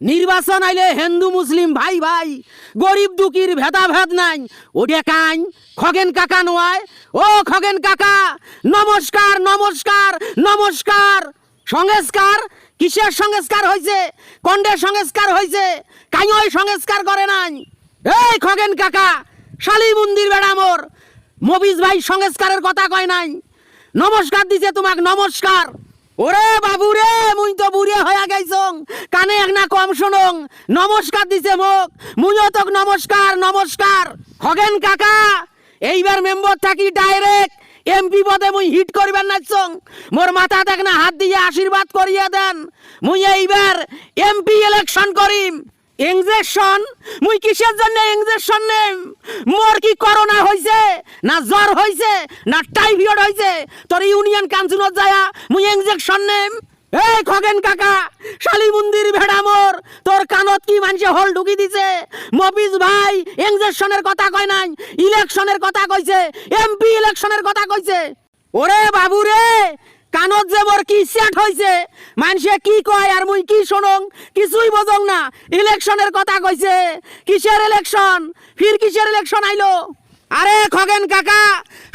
নির্বাচন আইলে হিন্দু, মুসলিম, ভাই ভাই, গরিব, দুঃখীর ভেদাভেদ নাই। ওটা কান খগেন কাকা নয় ও খগেন কাকা, নমস্কার নমস্কার নমস্কার। সংস্কার? কিসের সংস্কার হয়েছে কন্ডের সংস্কার হয়েছে কাইয় সংস্কার করে নাই। এই খগেন কাকা, শালি মন্দির বেড়া মোর। মবিজ ভাই সংস্কারের কথা কয় নাই। নমস্কার দিছে তোমাক, নমস্কার। ওরে বাবু রে, মুই তো বুড়ে হয়ে গেছং কানে এক না কম শুনং। নমস্কার দিছে মোক। মুইও তো নমস্কার নমস্কার। হগেন কাকা, এইবার মেম্বার থাকি ডাইরেক্ট এমপি পদে মুই হিট করিবার নাচং মোর মাথা দেখ না, হাত দিয়ে আশীর্বাদ করিয়া দেন। মুই এইবার এমপি ইলেকশন করিম। ইঞ্জেকশন মুই কিসের জন্য ইঞ্জেকশন নেম? মোর কি করোনা হইছে? না জ্বর হইছে? না টাইফয়েড হইছে? তোর ইউনিয়ন কাউন্সিলত যায়া মুই ইঞ্জেকশন নেম? এই খগেন কাকা, শালি মন্দির ভেড়া মোর, তোর কানত কি মানুষে হল ঢুকি দিছে? মফিজ ভাই ইঞ্জেকশনের কথা কয় নাই, ইলেকশনের কথা কইছে, এমপি ইলেকশনের কথা কইছে। ওরে বাবু রে কানত যে মোর কি সেট হইছে মানুষে কি কয় আর মুই কি শোনং? কিছুই বোঝং না। ইলেকশনের কথা কইছে কিসের ইলেকশন ফির কিসের ইলেকশন আইলো? আরে খগেন কাকা,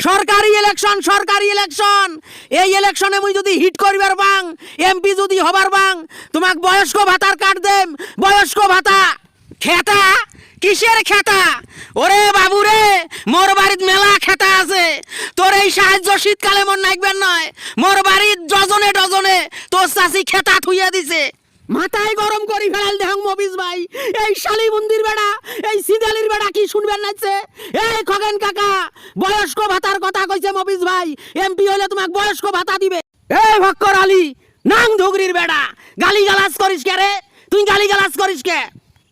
সরকারি ইলেকশন সরকারি ইলেকশন এই ইলেকশনে মুই যদি হিট করিবার বাং, এমপি যদি হবার বাং, তোমাক বয়স্ক ভাতার কাট দেম। বয়স্ক ভাতা, খেতা। কিসের খেতা? ওরে বাবু রে মোর বাড়িত মেলা খেতা আছে। তোর এই সাহায্য শীতকালে মন নাইবেন নয়। মোর বাড়িত ডজনে ডজনে তোর চাষি খেতা থুইয়া দিছে। মাথায় গরম করি ফেলাল দেহং মবিস ভাই। এই শালি মন্দির বেড়া, এই সিদালির বেড়া কি শুনবেন নাচছে এই খগেন কাকা, বয়স্ক ভাতার কথা কইছে মবিস ভাই। এমপি হলে তোমাক বয়স্ক ভাতা দিবে। এই ভক্কর আলী, নাং ধুগরির বেড়া। গালি গালাজ করিস কে রে? তুই গালি গালাজ করিস কে?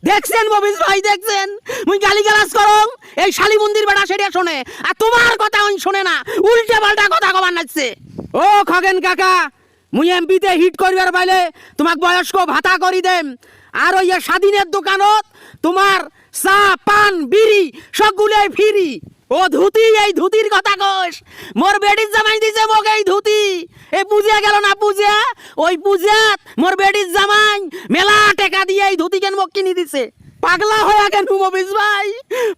দেখছেন মবিস ভাই, দেখছেন? মুই গালি গালাজ করং। এই শালি মন্দির বেড়া সেটা শোনে। আর তোমার কথা ওই শোনে না, উল্টে পাল্টা কথা কবার নাচছে। ও খগেন কাকা, মুই এমপিতে হিট করিবার পাইলে তোমাক বয়স্ক ভাতা করি দেম। আর ওই স্বাধীনের দোকানত তোমার চা, পান, বিড়ি সবগুলোই ফিরি। ও ধুতি, এই ধুতির কথা কস। মোর বেডির জামাই দিছে মোক এই ধুতি। এ পূজা গেল না পূজা? ওই পূজাত মোর বেডির জামাই মেলা টেকা দিয়ে এই ধুতি কেন মোক কিনি দিছে? পাগলা হয়ে কেন মবিস ভাই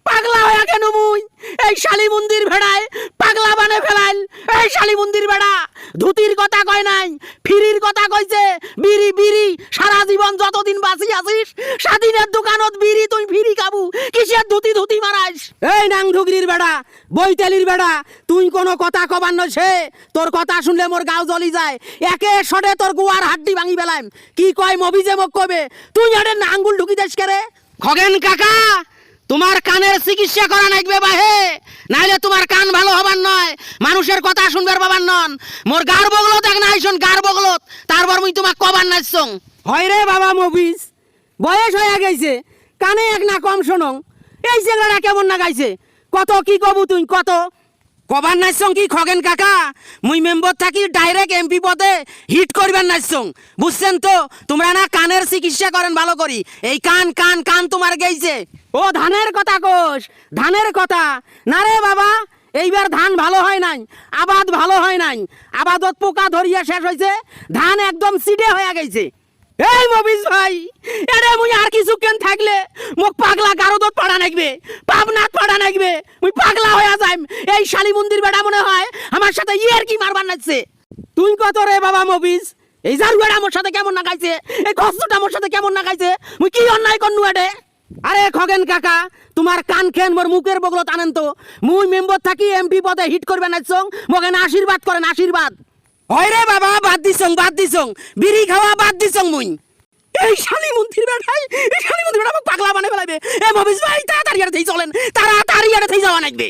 পাগলা হয়ে কেন মুই? এই শালি মন্দির ভেড়ায় পাগলা বানে ফেলাইল এই শালি মন্দির ভেড়া ধুতির কথা কয় নাই ফিরির কথা কইছে বিড়ি বিড়ি সারা জীবন যতদিন বাঁচি আছিস স্বাধীনের দোকানত বিড়ি তুই ফিরি খাবু। কিসের ধুতি ধুতি মারাইস এই নাং ধুগরির বেড়া বইতেলির বেড়া তুই কোনো কথা কবার সে। তোর কথা শুনলে মোর গাও জ্বলি যায়। একে সডে তোর গুয়ার হাড্ডি ভাঙি বেলাম কি কয় মবিজে মোক কবে তুই আরে আঙ্গুল ঢুকি দেশ কে রে খগেন কাকা তোমার কানের চিকিৎসা করা নাকবে বাহে। নাইলে তোমার কান ভালো হবার নয় মানুষের কথা শুনবার পাবার নন। মোর গার বগলত এক না আইসন গার বগলত। তারপর মুই তোমাক কবার নাচছং হয় রে বাবা মফিস বয়স হয়ে গেছে, কানে এক না কম শোনং। এই ছেলেটা কেমন না গাইছে? কত কি কবু তুই, কত? কবার নাচছং কি খগেন কাকা? মুই মেম্বার থাকি ডাইরেক্ট এমপি পদে হিট করবেন নাচছং বুঝছেন তো? তোমরা না কানের চিকিৎসা করেন ভালো করি। এই কান কান কান তোমার গেইছে। ও ধানের কথা কোষ ধানের কথা। না রে বাবা এইবার ধান ভালো হয় নাই, আবাদ ভালো হয় নাই। আবাদত পোকা ধরিয়া শেষ হয়েছে ধান একদম সিডে হয়ে গেছে। এই মবিস ভাই, এরে মুই আর কিছু কেন থাকলে মোক পাগলা গারদত পাড়া নাকবে পাবনাত পাড়া নাকবে মুই পাগলা হয়ে যাইম। এই শালি মন্দির বেড়া মনে হয় আমার সাথে ইয়ের কি মারবার নাচছে? তুই কত রে বাবা মবিস এই জার বেড়া আমার সাথে কেমন নাগাইছে? এই কষ্টটা আমার সাথে কেমন নাগাইছে? মুই কি অন্যায় করনু এডে? আরে খগেন কাকা, তোমার কান খেন মোর মুখের বগলত আনেন তো মুই মেম্বর থাকি এমপি পদে হিট করবে নাচছং মগেন আশীর্বাদ করেন, আশীর্বাদ। রে বাবা, বাদ দিছং বাদ দিছং বিড়ি খাওয়া বাদ দিছং মুই। এই শালি মন্দির বেড়াই, এই শালি মন্দির বেড়া পাগলা বানাই ফেলাইবে। এ মবিস ভাই, তাড়াতাড়ি আর থেই চলেন, তাড়াতাড়ি আর থেই যাওয়া নাকবে